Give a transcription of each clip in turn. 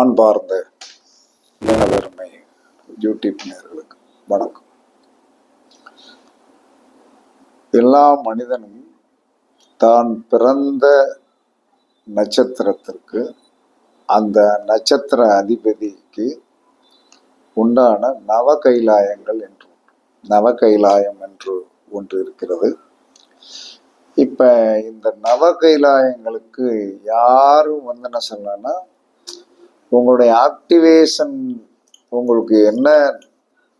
அன்பார்ந்த தினதர்மை யூடியூப் நேர்களுக்கு வணக்கம். எல்லா மனிதனும் தான் பிறந்த நட்சத்திரத்திற்கு அந்த நட்சத்திர அதிபதிக்கு உண்டான நவ கைலாயங்கள் என்று நவ கைலாயம் என்று ஒன்று இருக்கிறது. இப்போ இந்த நவ கைலாயங்களுக்கு யாரும் வந்து என்ன சொல்லலாம்னா உங்களுடைய ஆக்டிவேஷன் உங்களுக்கு என்ன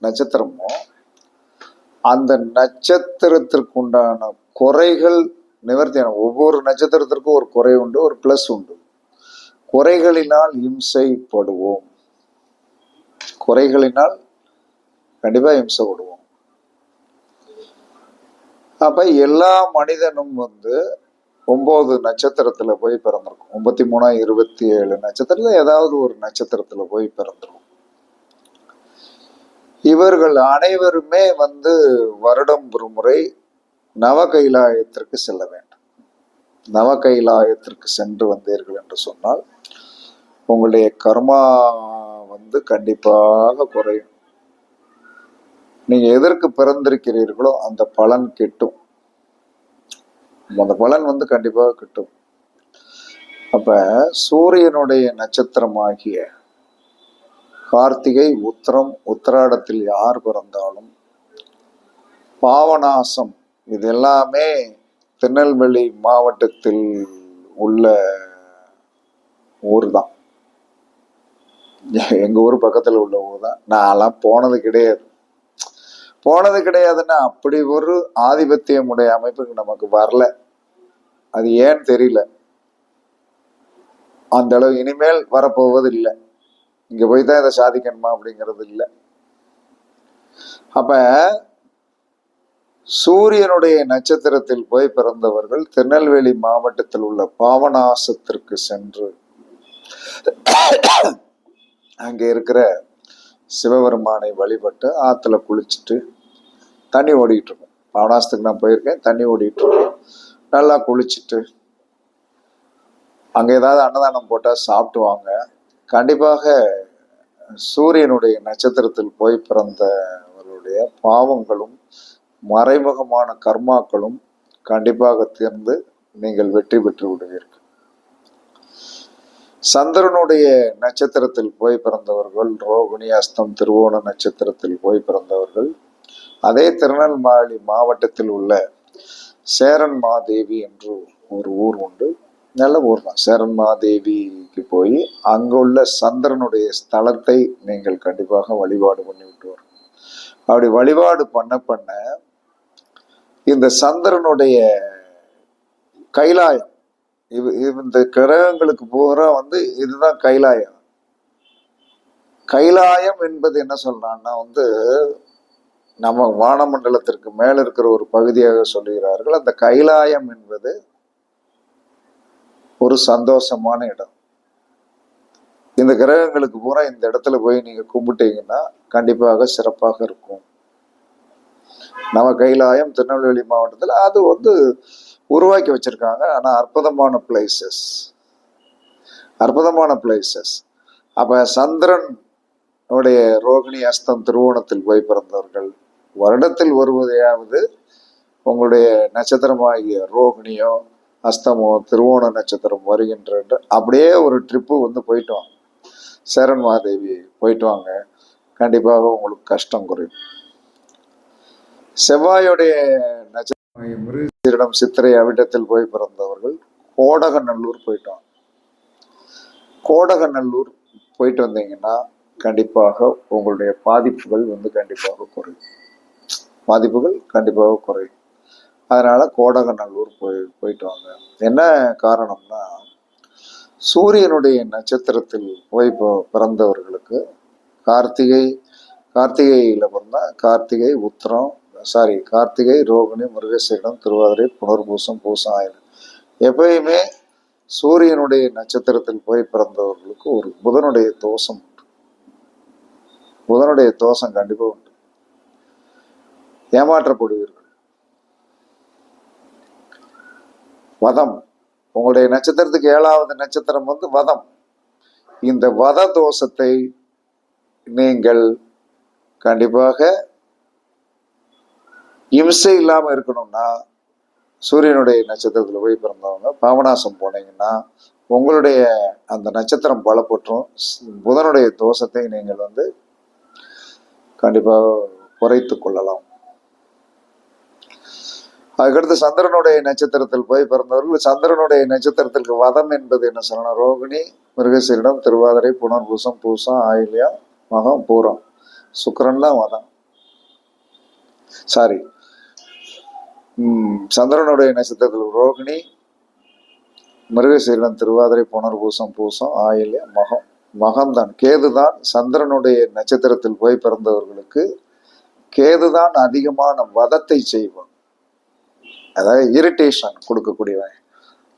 நட்சத்திரமோ அந்த நட்சத்திரத்திற்கு உண்டான குறைகள் நிவர்த்தியான ஒவ்வொரு நட்சத்திரத்திற்கும் ஒரு குறை உண்டு ஒரு பிளஸ் உண்டு. குறைகளினால் இம்சைப்படுவோம். குறைகளினால் கண்டிப்பாக இம்சைப்படுவோம். அப்ப எல்லா மனிதனும் வந்து ஒம்பது நட்சத்திரத்துல போய் பிறந்திருக்கும். ஒன்பத்தி மூணா இருபத்தி ஏழு நட்சத்திரத்துல ஏதாவது ஒரு நட்சத்திரத்துல போய் பிறந்திருக்கும். இவர்கள் அனைவருமே வந்து வருடம் ஒரு முறை நவ கைலாயத்திற்கு செல்ல வேண்டும். நவ கைலாயத்திற்கு சென்று வந்தீர்கள் என்று சொன்னால் உங்களுடைய கர்மா வந்து கண்டிப்பாக குறையும். நீங்க எதற்கு பிறந்திருக்கிறீர்களோ அந்த பலன் கிட்டும். அந்த பலன் வந்து கண்டிப்பாக கிட்டும். அப்போ சூரியனுடைய நட்சத்திரமாகிய கார்த்திகை உத்திரம் உத்திராடத்தில் யார் பிறந்தாலும் பாவநாசம் இது எல்லாமே திருநெல்வேலி மாவட்டத்தில் உள்ள ஊர் தான் எங்கள் ஊர் பக்கத்தில் உள்ள ஊர் தான் நான்லாம் போனது கிடையாது. போனது கிடையாதுன்னா அப்படி ஒரு ஆதிபத்தியமுடைய அமைப்புக்கு நமக்கு வரல. அது ஏன்னு தெரியல? அந்த அளவு இனிமேல் வரப்போவது இல்லை இங்க போய் தான் இதை சாதிக்கணுமா அப்படிங்கிறது இல்லை. அப்ப சூரியனுடைய நட்சத்திரத்தில் போய் பிறந்தவர்கள் திருநெல்வேலி மாவட்டத்தில் உள்ள பாவநாசத்திற்கு சென்று அங்கே இருக்கிற சிவபெருமானை வழிபட்டு ஆற்றுல குளிச்சுட்டு தண்ணி ஓடிக்கிட்டு இருக்கும் பாவநாசத்துக்கு நான் போயிருக்கேன். தண்ணி ஓடிக்கிட்டு இருக்கும் நல்லா குளிச்சுட்டு அங்கே ஏதாவது அன்னதானம் போட்டால் சாப்பிட்டு வாங்க கண்டிப்பாக சூரியனுடைய நட்சத்திரத்தில் போய் பிறந்தவர்களுடைய பாவங்களும் மறைமுகமான கர்மாக்களும் கண்டிப்பாக தீர்ந்து நீங்கள் வெற்றி பெற்று விடுவீர்கள். சந்திரனுடைய நட்சத்திரத்தில் போய் பிறந்தவர்கள் ரோகிணி அஸ்தம் திருவோண நட்சத்திரத்தில் போய் பிறந்தவர்கள். அதே திருநெல்வேலி மாவட்டத்தில் உள்ள சேரன் மாதேவி என்று ஒரு ஊர் உண்டு. நல்ல ஊர் தான். சேரன் மாதேவிக்கு போய் அங்குள்ள சந்திரனுடைய ஸ்தலத்தை நீங்கள் கண்டிப்பாக வழிபாடு பண்ணி விட்டு வரும் அப்படி வழிபாடு பண்ண பண்ண இந்த சந்திரனுடைய கைலாயம் இவ் இந்த கிரகங்களுக்கு பூரா வந்து இதுதான் கைலாயம். கைலாயம் என்பது என்ன சொல்றான்னா வந்து நம்ம வானமண்டலத்திற்கு மேல இருக்கிற ஒரு பகுதியாக சொல்லுகிறார்கள். அந்த கைலாயம் என்பது ஒரு சந்தோஷமான இடம். இந்த கிரகங்களுக்கு பூரா இந்த இடத்துல போய் நீங்க கும்பிட்டீங்கன்னா கண்டிப்பாக சிறப்பாக இருக்கும். நம்ம கைலாயம் திருநெல்வேலி மாவட்டத்தில் அது வந்து உருவாக்கி வச்சிருக்காங்க. ஆனால் அற்புதமான பிளேசஸ் அற்புதமான பிளேசஸ் அப்போ சந்திரன் உடைய ரோகிணி அஸ்தம் திருவோணத்தில் போய் பிறந்தவர்கள் வருடத்தில் வருவதையாவது உங்களுடைய நட்சத்திரமாகிய ரோகிணியோ அஸ்தமோ திருவோண நட்சத்திரம் வருகின்ற அப்படியே ஒரு ட்ரிப்பு வந்து போயிட்டு வாங்க. சேரன் மாதேவி போயிட்டு வாங்க. கண்டிப்பாக உங்களுக்கு கஷ்டம் குறையும். செவ்வாயுடைய நட்சத்திரம் மிருகசீரிடம் சித்திரை அவிட்டத்தில் போய் பிறந்தவர்கள் கோடகநல்லூர் போயிட்டோம். கோடகநல்லூர் போயிட்டு வந்தீங்கன்னா கண்டிப்பாக உங்களுடைய பாதிப்புகள் வந்து கண்டிப்பாக குறையும். பாதிப்புகள் கண்டிப்பாக குறையும். அதனால கோடகநல்லூர் போய் போயிட்டு வாங்க. என்ன காரணம்னா சூரியனுடைய நட்சத்திரத்தில் போய் பிறந்தவர்களுக்கு கார்த்திகை கார்த்திகையில் பிறந்தா கார்த்திகை உத்திரம் சாரி கார்த்திகை ரோகிணி முருகசீடம் திருவாதிரை புனர்பூசம் பூசம் ஆயுள். எப்பயுமே சூரியனுடைய நட்சத்திரத்தில் போய் பிறந்தவர்களுக்கு ஒரு புதனுடைய தோஷம் உண்டு. புதனுடைய தோஷம் கண்டிப்பா உண்டு. ஏமாற்றப்படுவீர்கள். வதம். உங்களுடைய நட்சத்திரத்துக்கு ஏழாவது நட்சத்திரம் வந்து வதம். இந்த வத தோஷத்தை நீங்கள் கண்டிப்பாக இம்சை இல்லாம இருக்கணும்னா சூரியனுடைய நட்சத்திரத்துல போய் பிறந்தவங்க பாபநாசம் போனீங்கன்னா உங்களுடைய அந்த நட்சத்திரம் பலப்பற்றும் புதனுடைய தோஷத்தை நீங்கள் வந்து கண்டிப்பாக குறைத்து கொள்ளலாம். அதுக்கடுத்து சந்திரனுடைய நட்சத்திரத்தில் போய் பிறந்தவர்கள் சந்திரனுடைய நட்சத்திரத்திற்கு வதம் என்பது என்ன சொல்லணும்? ரோகிணி மிருகசீரிடம் திருவாதிரை புனர்பூசம் பூசம் ஆயில்யம் மகம் பூரம். சுக்கிரன் தான் வதம். சாரி சந்திரனுடைய நட்சத்திரத்தில் ரோகிணி மிருகசீரிடம் திருவாதிரை புனர்பூசம் பூசம் ஆயில்யம் மகம் மகம்தான். கேதுதான் சந்திரனுடைய நட்சத்திரத்தில் போய் பிறந்தவர்களுக்கு கேதுதான் அதிகமான வதத்தை செய்வான். அதாவது இரிட்டேஷன் கொடுக்கக்கூடியவன்.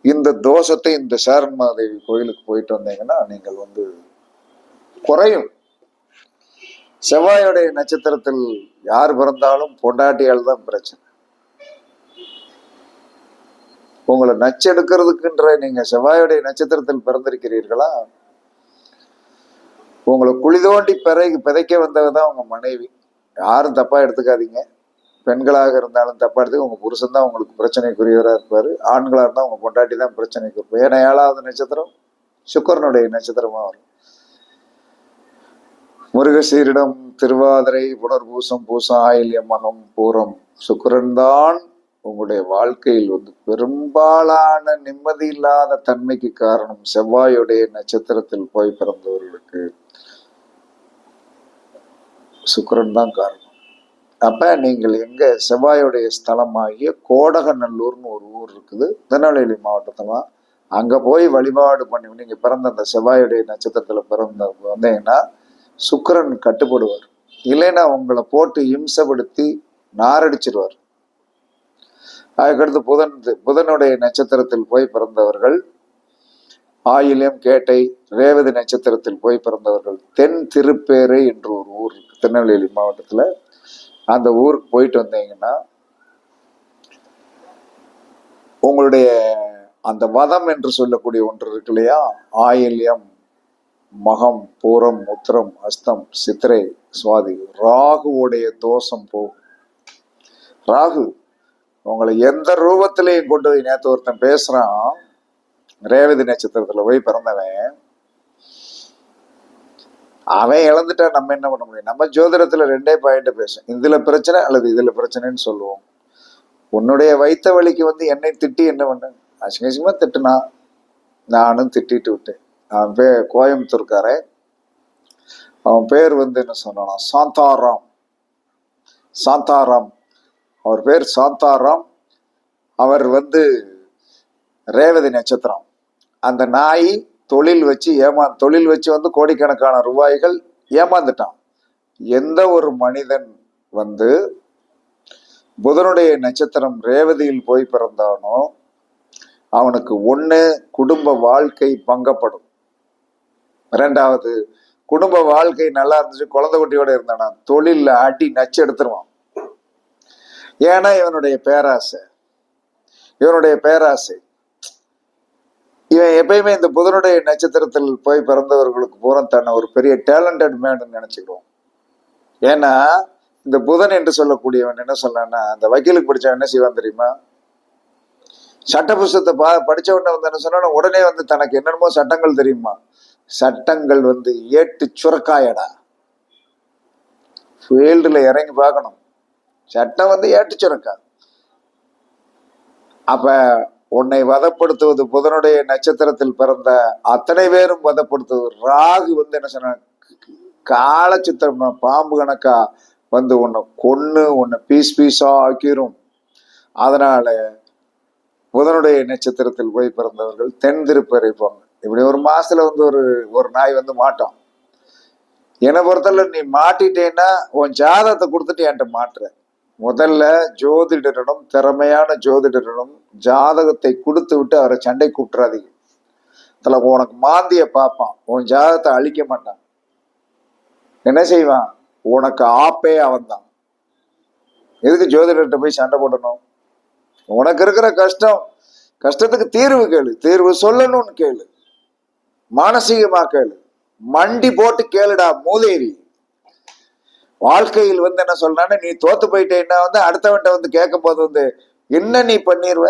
இந்த தோஷத்தை இந்த சாரன்மாதேவி கோயிலுக்கு போயிட்டு வந்தீங்கன்னா நீங்கள் வந்து குறையும். செவ்வாயுடைய நட்சத்திரத்தில் யார் பிறந்தாலும் பொண்டாட்டியால் தான் பிரச்சனை. உங்களை நச்செடுக்கிறதுக்குன்ற நீங்க செவ்வாயுடைய நட்சத்திரத்தில் பிறந்திருக்கிறீர்களா? உங்களை குழி தோண்டி பிறை பிதைக்க வந்தவ தான் உங்க மனைவி. யாரும் தப்பா எடுத்துக்காதீங்க. பெண்களாக இருந்தாலும் தப்பா எடுத்துக்க உங்க புருஷன் தான் உங்களுக்கு பிரச்சனைக்குரியவராக இருப்பாரு. ஆண்களா இருந்தால் உங்க பொண்டாட்டி தான் பிரச்சனைக்கு இருப்பார் ஏன்னா ஏழாவது நட்சத்திரம் சுக்கரனுடைய நட்சத்திரமா வரும். முருகசீரிடம் திருவாதிரை புனர்பூசம் பூசம் ஆயில்யம் மகம் பூரம். சுக்கரன் தான் உங்களுடைய வாழ்க்கையில் வந்து பெரும்பாலான நிம்மதி இல்லாத தன்மைக்கு காரணம் செவ்வாயுடைய நட்சத்திரத்தில் போய் பிறந்தவர்களுக்கு சுக்கரன் தான் காரணம். அப்ப நீங்கள் எங்க செவ்வாயுடைய ஸ்தலமாகிய கோடகநல்லூர்னு ஒரு ஊர் இருக்குது. திருநெல்வேலி மாவட்டத்துல. அங்க போய் வழிபாடு பண்ணி நீங்க பிறந்த அந்த செவ்வாயுடைய நட்சத்திரத்துல பிறந்த வந்தீங்கன்னா சுக்கரன் கட்டுப்படுவார். இல்லைன்னா உங்களை போட்டு இம்சப்படுத்தி நாரடிச்சிருவார். அதுக்கடுத்து புதன் புதனுடைய நட்சத்திரத்தில் போய் பிறந்தவர்கள் ஆயிலியம் கேட்டை ரேவதி நட்சத்திரத்தில் போய் பிறந்தவர்கள் தென் திருப்பேரை என்று ஒரு ஊர் இருக்கு. திருநெல்வேலி மாவட்டத்தில் அந்த ஊருக்கு போயிட்டு வந்தீங்கன்னா உங்களுடைய அந்த வதம் என்று சொல்லக்கூடிய ஒன்று இருக்கு இல்லையா? ஆயில்யம் மகம் பூரம் உத்திரம் அஸ்தம் சித்திரை சுவாதி ராகுவுடைய தோஷம் போகும் ராகு உங்களை எந்த ரூபத்திலையும் கொண்டு போய் நேற்று ஒருத்தன் பேசுறான்? ரேவதி நட்சத்திரத்துல போய் பிறந்தவன். அவன் இழந்துட்டா நம்ம என்ன பண்ண முடியும்? நம்ம ஜோதிடத்துல ரெண்டே பாயிண்ட் பேசும். இதுல பிரச்சனை அல்லது இதுல பிரச்சனைன்னு சொல்லுவோம். உன்னுடைய வைத்த வழிக்கு வந்து என்னை திட்டி என்ன பண்ண? அசிங்கசிங்கமா திட்டுனா. நானும் திட்டிட்டு விட்டேன். அவன் பேர் கோயம்புத்தூர்காரன் அவன் பேர் வந்து என்ன சொன்னான்? சாந்தாராம். சாந்தாராம். அவர் பேர் சாந்தாராம். அவர் வந்து ரேவதி நட்சத்திரம். அந்த நாய் தொழில் வச்சு ஏமா தொழில் வச்சு வந்து கோடிக்கணக்கான ரூபாய்கள் ஏமாந்துட்டான். எந்த ஒரு மனிதன் வந்து புதனுடைய நட்சத்திரம் ரேவதியில் போய் பிறந்தானோ அவனுக்கு ஒன்று குடும்ப வாழ்க்கை பங்கப்படும். ரெண்டாவது குடும்ப வாழ்க்கை நல்லா இருந்துச்சு குழந்தை குட்டியோட இருந்தானா தொழிலில் ஆட்டி நச்சு எடுத்துருவான். ஏன்னா இவனுடைய பேராசை. இவனுடைய பேராசை. இவன் எப்பயுமே இந்த புதனுடைய நட்சத்திரத்தில் போய் பிறந்தவர்களுக்கு பூரா தன்னை ஒரு பெரிய டேலண்டட் மேன் நினைச்சுக்கிடுவோம் ஏன்னா இந்த புதன் என்று சொல்லக்கூடியவன் என்ன சொன்னான்னா அந்த வக்கீலுக்கு படிச்சவன் என்ன செய்வான் தெரியுமா? சட்ட புஸ்தத்தை பா படிச்சவன வந்து என்ன சொன்னா உடனே வந்து தனக்கு என்னென்னமோ சட்டங்கள் தெரியுமா? சட்டங்கள் வந்து ஏட்டு சுரக்காயடா. ஃபீல்டில் இறங்கி பார்க்கணும். சட்டம் வந்து ஏட்டு சுரக்கா அப்ப உன்னை வதப்படுத்துவது புதனுடைய நட்சத்திரத்தில் பிறந்த அத்தனை பேரும் வதப்படுத்துவது ராகு வந்து என்ன சொன்ன கால சித்திரம் பாம்பு கணக்கா வந்து உன்னை கொன்று உன்னை பீஸ் பீஸா ஆக்கிரும். அதனால புதனுடைய நட்சத்திரத்தில் போய் பிறந்தவர்கள் தென் திருப்பறை இப்படி ஒரு மாசத்துல வந்து ஒரு ஒரு நாய் வந்து மாட்டோம். என்னை பொறுத்தவரை நீ மாட்டிட்டேன்னா உன் ஜாதகத்தை கொடுத்துட்டு என்கிட்ட மாட்டுற. முதல்ல ஜோதிடரிடம் திறமையான ஜோதிடரிடம் ஜாதகத்தை கொடுத்து விட்டு அவரை சண்டை கூப்பிட்றாதீங்க அதில் உனக்கு மாந்திய பார்ப்பான் உன் ஜாதகத்தை அழிக்க மாட்டான். என்ன செய்வான்? உனக்கு ஆப்பே அவன் தான் எதுக்கு ஜோதிடர்கிட்ட போய் சண்டை போடணும்? உனக்கு இருக்கிற கஷ்டம் கஷ்டத்துக்கு தீர்வு கேளு. தீர்வு சொல்லணும்னு கேளு. மானசீகமா கேளு. மண்டி போட்டு கேளுடா மூதேவி. வாழ்க்கையில் வந்து என்ன சொல்றான்னு நீ தோத்து போயிட்டேன்னா வந்து அடுத்தவன்ட்ட வந்து கேட்கும் போது வந்து என்ன நீ பண்ணிருவ?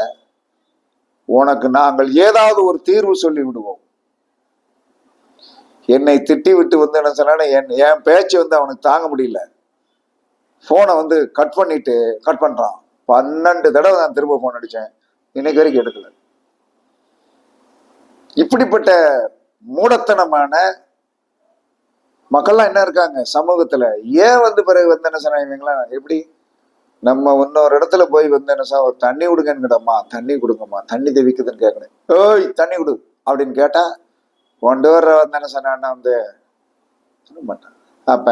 உனக்கு நாங்கள் ஏதாவது ஒரு தீர்வு சொல்லி விடுவோம் என்னை திட்டி விட்டு வந்து என்ன சொன்னா என் என் பேச்சு வந்து அவனுக்கு தாங்க முடியல. போனை வந்து கட் பண்ணிட்டு கட் பண்றான். பன்னெண்டு தடவை நான் திரும்ப போன் அடிச்சேன். இன்னைக்கு வரைக்கும் எடுக்கல. இப்படிப்பட்ட மூடத்தனமான மக்கள்லாம் என்ன இருக்காங்க? சமூகத்துல. ஏன் வந்து பிறகு வந்து என்ன சொன்னா இவங்களாம் எப்படி? நம்ம இன்னொரு இடத்துல போய் வந்து என்ன சார் ஒரு தண்ணி கொடுங்கன்னு கேட்டம்மா தண்ணி கொடுங்கம்மா. தண்ணி தெவிக்குதுன்னு கேட்கணும் ஏய் தண்ணி கொடு அப்படின்னு கேட்டா கொண்டு வர்ற வந்து என்ன சொன்னா வந்து சொல்ல மாட்டான். அப்ப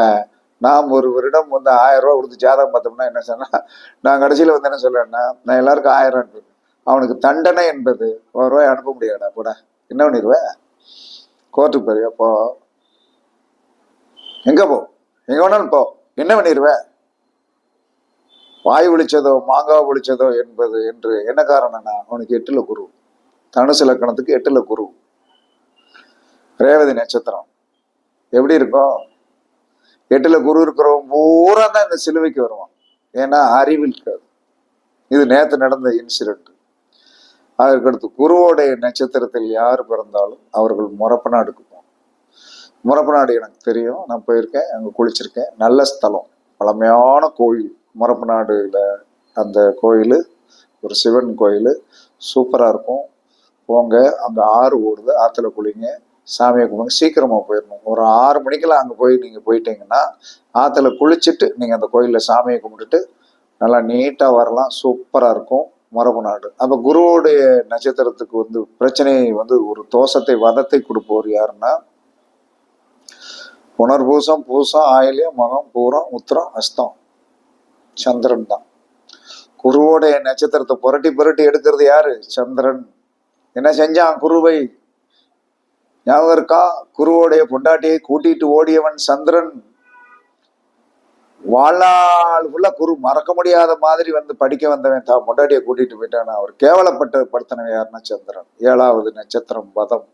நாம் ஒருவரிடம் வந்து ஆயிரம் ரூபா கொடுத்து ஜாதகம் பார்த்தோம்னா என்ன சொன்னா நான் கடைசியில வந்து என்ன சொல்றேன்னா நான் எல்லாருக்கும் ஆயிரம் அனுப்புவேன் அவனுக்கு தண்டனை என்பது ஒரு ரூபாய் அனுப்ப முடியாடா கூட என்ன பண்ணிடுவேன் கோர்ட்டுக்கு போறியா போ. எங்க போ? எங்க வேணாலும் போ. என்ன பண்ணிடுவ வாய் ஒழிச்சதோ மாங்காய் ஒழிச்சதோ என்பது என்று என்ன காரணம்னா அவனுக்கு எட்டுல குரு. தனுசு லக்கணத்துக்கு எட்டுல குரு. ரேவதி நட்சத்திரம். எப்படி இருக்கும்? எட்டுல குரு இருக்கிறவன் பூரா தான் இந்த சிலுவைக்கு வருவான். ஏன்னா அறிவு இருக்காது. இது நேற்று நடந்த இன்சிடென்ட் அதற்கடுத்து குருவோடைய நட்சத்திரத்தில் யார் பிறந்தாலும் அவர்கள் முறப்பனா எடுக்கும் முறப்பநாடு எனக்கு தெரியும். நான் போயிருக்கேன் அங்கே குளிச்சிருக்கேன். நல்ல ஸ்தலம். பழமையான கோயில். முறப்பநாடுல அந்த கோயில் ஒரு சிவன் கோயில். சூப்பராக இருக்கும். போங்க அங்கே ஆறு ஓடுது. ஆற்றுல குளிங்க சாமியை கும்பிடுங்க. சீக்கிரமாக போயிடணும். ஒரு ஆறு மணிக்கெல்லாம் அங்கே போய் நீங்கள் போயிட்டீங்கன்னா ஆற்றுல குளிச்சுட்டு நீங்கள் அந்த கோயிலில் சாமியை கும்பிட்டுட்டு நல்லா நீட்டாக வரலாம். சூப்பராக இருக்கும். மரபு நாடு அப்போ குருவோடைய நட்சத்திரத்துக்கு வந்து பிரச்சனையை வந்து ஒரு தோஷத்தை வதத்தை கொடுப்பவர் யாருன்னா புனர்பூசம் பூசம் ஆயிலியம் மகம் பூரம் உத்திரம் அஸ்தம். சந்திரன் தான். குருவோடைய நட்சத்திரத்தை புரட்டி புரட்டி எடுக்கிறது யாரு? சந்திரன். என்ன செஞ்சான் குருவை? ஞாபகம் இருக்கா? குருவோடைய பொண்டாட்டியை கூட்டிட்டு ஓடியவன் சந்திரன். வாழ்நாள் ஃபுல்லா குரு மறக்க முடியாத மாதிரி வந்து படிக்க வந்தவன் தான். பொண்டாட்டியை கூட்டிட்டு போயிட்டான். அவர் கேவலப்பட்ட படுத்தினவன் யாருன்னா சந்திரன். ஏழாவது நட்சத்திரம் பதம்.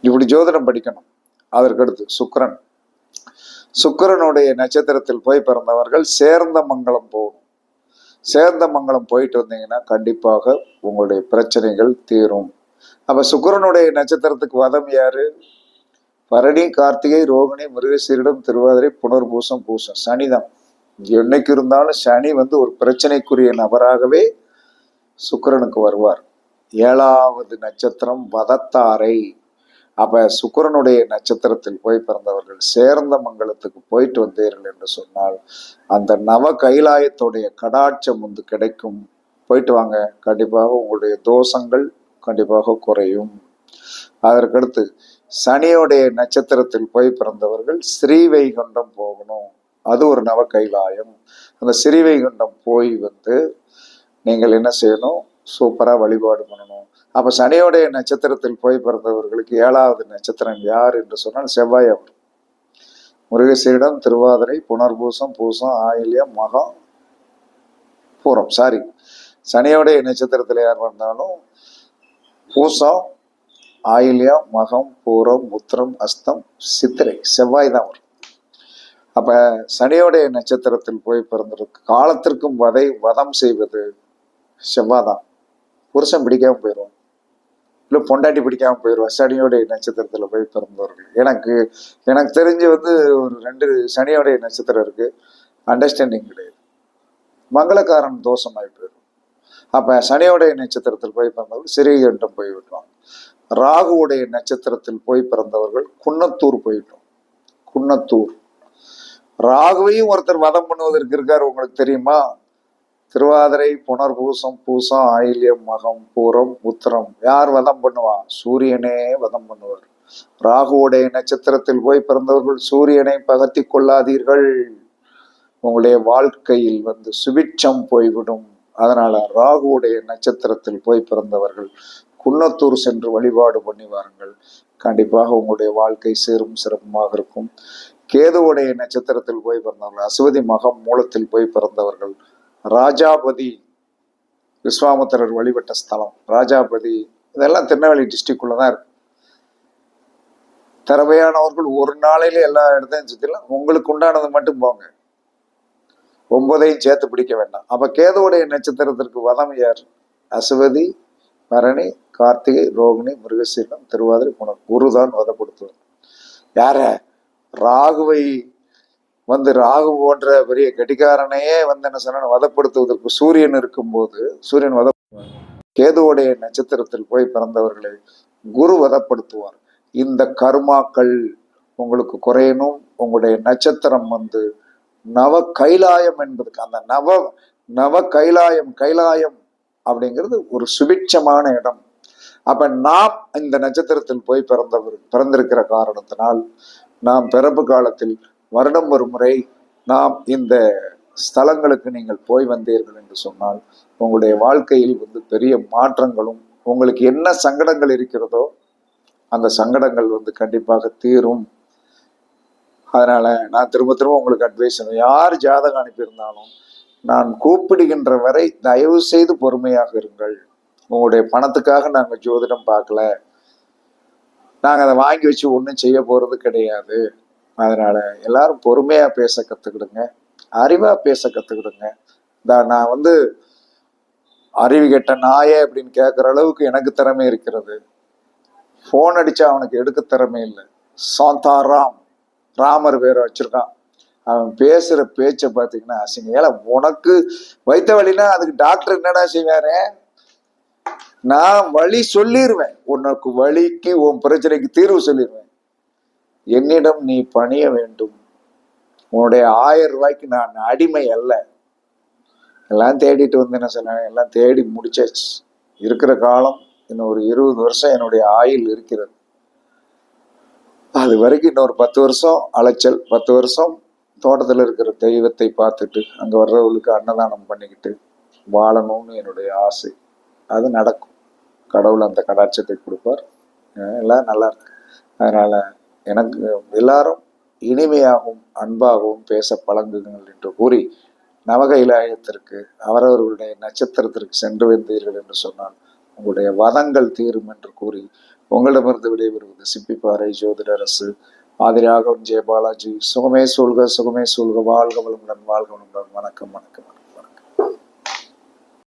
இப்படி ஜோதிடம் படிக்கணும். அதற்கடுத்து சுக்கரன். சுக்கரனுடைய நட்சத்திரத்தில் போய் பிறந்தவர்கள் சேர்ந்த மங்கலம் போகணும். சேர்ந்த மங்கலம் போயிட்டு வந்தீங்கன்னா கண்டிப்பாக உங்களுடைய பிரச்சனைகள் தீரும். அப்ப சுக்கரனுடைய நட்சத்திரத்துக்கு வதம் யாரு? பரணி கார்த்திகை ரோகிணி மிருகசீரிடம் திருவாதிரை புனர்பூசம் பூசம். சனிதான். என்னைக்கு இருந்தாலும் சனி வந்து ஒரு பிரச்சனைக்குரிய நபராகவே சுக்கரனுக்கு வருவார். ஏழாவது நட்சத்திரம் வதத்தாரை. அப்ப சுக்கரனுடைய நட்சத்திரத்தில் போய் பிறந்தவர்கள் சேர்ந்த மங்கலத்துக்கு போயிட்டு வந்தீர்கள் என்று சொன்னால் அந்த நவ கைலாயத்துடைய கடாட்சம் வந்து கிடைக்கும். போயிட்டு வாங்க. கண்டிப்பாக உங்களுடைய தோஷங்கள் கண்டிப்பாக குறையும். அதற்கடுத்து சனியோடைய நட்சத்திரத்தில் போய் பிறந்தவர்கள் ஸ்ரீவைகுண்டம் போகணும். அது ஒரு நவ கைலாயம். அந்த ஸ்ரீவைகுண்டம் போய் வந்து நீங்கள் என்ன செய்யணும்? சூப்பராக வழிபாடு பண்ணணும். அப்ப சனியோடைய நட்சத்திரத்தில் போய் பிறந்தவர்களுக்கு ஏழாவது நட்சத்திரம் யார் என்று சொன்னால் செவ்வாய் அவர். முருகசீரிடம் திருவாதிரை புனர்பூசம் பூசம் ஆயில்யம் மகம் பூரம் சாரி சனியோடைய நட்சத்திரத்தில் யார் வந்தாலும் பூசம் ஆயில்யம் மகம் பூரம் உத்திரம் அஸ்தம் சித்திரை செவ்வாய் தான் வரும் அப்ப சனியோடைய நட்சத்திரத்தில் போய் பிறந்திருக்கு காலத்திற்கும் வதை வதம் செய்வது செவ்வாய் தான். புருஷன் பிடிக்காம போயிடும் இல்லை பொண்டாட்டி பிடிக்காம போயிடுவான் சனியோடைய நட்சத்திரத்தில் போய் பிறந்தவர்கள். எனக்கு எனக்கு தெரிஞ்சு வந்து ஒரு ரெண்டு சனியோடைய நட்சத்திரம் இருக்கு. அண்டர்ஸ்டாண்டிங் கிடையாது. மங்களக்காரன் தோஷமாகி போயிடும் அப்போ சனியோடைய நட்சத்திரத்தில் போய் பிறந்தவர்கள் சிறிகண்டம் போய் விட்டுவாங்க ராகுவுடைய நட்சத்திரத்தில் போய் பிறந்தவர்கள் குன்னத்தூர் போயிட்டோம். குன்னத்தூர். ராகுவையும் ஒருத்தர் வதம் பண்ணுவதற்கு இருக்கார் உங்களுக்கு தெரியுமா? திருவாதிரை புனர்பூசம் பூசம் ஆயில்யம் மகம் பூரம் உத்திரம். யார் வதம் பண்ணுவா? சூரியனே வதம் பண்ணுவார். ராகுவுடைய நட்சத்திரத்தில் போய் பிறந்தவர்கள் சூரியனை பகத்தி கொள்ளாதீர்கள். உங்களுடைய வாழ்க்கையில் வந்து சுபிட்சம் போய்விடும். அதனால ராகுவுடைய நட்சத்திரத்தில் போய் பிறந்தவர்கள் குன்னத்தூர் சென்று வழிபாடு பண்ணி வாருங்கள். கண்டிப்பாக உங்களுடைய வாழ்க்கை சீரும் சிறப்புமாக இருக்கும். கேதுவுடைய நட்சத்திரத்தில் போய் பிறந்தவர்கள் அசுவதி மகம் மூலத்தில் போய் பிறந்தவர்கள் ராஜாபதி விஸ்வாமுத்திரர் வழிபட்ட ஸ்தலம் ராஜாபதி இதெல்லாம் திருநெல்வேலி டிஸ்ட்ரிக்ட்குள்ள தான் இருக்கு. திறமையானவர்கள் ஒரு நாளையில எல்லா இடத்தையும் சுற்றிலாம் உங்களுக்கு உண்டானது மட்டும் போங்க. ஒன்பதையும் சேர்த்து பிடிக்க வேண்டாம். அப்ப கேதுவுடைய நட்சத்திரத்திற்கு வதம் யார்? அசுவதி பரணி கார்த்திகை ரோகிணி மிருகசீலம் திருவாதிரை குணம். குரு தான் வதப்படுத்துவார். யார? ராகுவை வந்து ராகு போன்ற பெரிய கடிகாரனையே வந்து என்ன சொன்ன வதப்படுத்துவதற்கு சூரியன் இருக்கும்போது சூரியன் வத கேதுவோடைய நட்சத்திரத்தில் போய் பிறந்தவர்களை குரு வதப்படுத்துவார். இந்த கர்மாக்கள் உங்களுக்கு குறையணும். உங்களுடைய நட்சத்திரம் வந்து நவ கைலாயம் என்பதுக்கு அந்த நவ நவ கைலாயம் கைலாயம் அப்படிங்கிறது ஒரு சுபிட்சமான இடம். அப்ப நாம் இந்த நட்சத்திரத்தில் போய் பிறந்தவர் பிறந்திருக்கிற காரணத்தினால் நாம் பிறப்பு காலத்தில் வருடம் ஒரு முறை நாம் இந்த ஸ்தலங்களுக்கு நீங்கள் போய் வந்தீர்கள் என்று சொன்னால் உங்களுடைய வாழ்க்கையில் வந்து பெரிய மாற்றங்களும் உங்களுக்கு என்ன சங்கடங்கள் இருக்கிறதோ அந்த சங்கடங்கள் வந்து கண்டிப்பாக தீரும். அதனால நான் திரும்ப திரும்ப உங்களுக்கு அட்வைஸ் யார் ஜாதகம் அனுப்பியிருந்தாலும் நான் கூப்பிடுகின்ற வரை தயவு செய்து பொறுமையாக இருங்கள். உங்களுடைய பணத்துக்காக நாங்கள் ஜோதிடம் பார்க்கல. நாங்கள் அதை வாங்கி வச்சு ஒன்றும் செய்ய போகிறது கிடையாது. அதனால எல்லாரும் பொறுமையாக பேச கற்றுக்கிடுங்க அறிவாக பேச கற்றுக்கிடுங்க இந்த நான் வந்து அறிவு கெட்ட நாயே அப்படின்னு கேட்குற அளவுக்கு எனக்கு திறமை இருக்கிறது. ஃபோன் அடிச்சா அவனுக்கு எடுக்க திறமை இல்லை. சாந்தாராம் ராமர் பேரை வச்சிருக்கான். அவன் பேசுகிற பேச்சை பார்த்தீங்கன்னா அசிங்க ஏல உனக்கு வைத்த வழினா அதுக்கு டாக்டர் என்னடா செய்வாரு? நான் வழி சொல்லிடுவேன் உனக்கு வழிக்கு உன் பிரச்சனைக்கு தீர்வு சொல்லிடுவேன் என்னிடம் நீ பணிய வேண்டும். உன்னுடைய ஆயிரம் ரூபாய்க்கு நான் அடிமை அல்ல. எல்லாம் தேடிட்டு வந்து என்ன சொன்னாங்க? எல்லாம் தேடி முடிச்சாச்சு. இருக்கிற காலம் இன்னும் ஒரு இருபது வருஷம் என்னுடைய ஆயில் இருக்கிறது. அது வரைக்கும் இன்னொரு பத்து வருஷம் அலைச்சல் பத்து வருஷம் தோட்டத்தில் இருக்கிற தெய்வத்தை பார்த்துட்டு அங்கே வர்றவங்களுக்கு அன்னதானம் பண்ணிக்கிட்டு வாழணும்னு என்னுடைய ஆசை. அது நடக்கும். கடவுள் அந்த கடாட்சத்தை கொடுப்பார். எல்லாம் நல்லா இருக்கு. அதனால எனக்கு எல்லாரும் இனிமையாகவும் அன்பாகவும் பேச பழங்குங்கள் என்று கூறி நவகைலாயத்திற்கு அவரவர்களுடைய நட்சத்திரத்திற்கு சென்று வந்தீர்கள் என்று சொன்னால் உங்களுடைய வதங்கள் தீரும் என்று கூறி உங்களிடமிருந்து விடைபெறுவது சிப்பிப்பாறை ஜோதிடரசு ஆதிராகவன் ஜெயபாலாஜி. சுகமே சூழ்க சுகமே சூழ்க. வாழ்க வளமுடன் வாழ்க வளமுடன். வணக்கம் வணக்கம் வணக்கம்.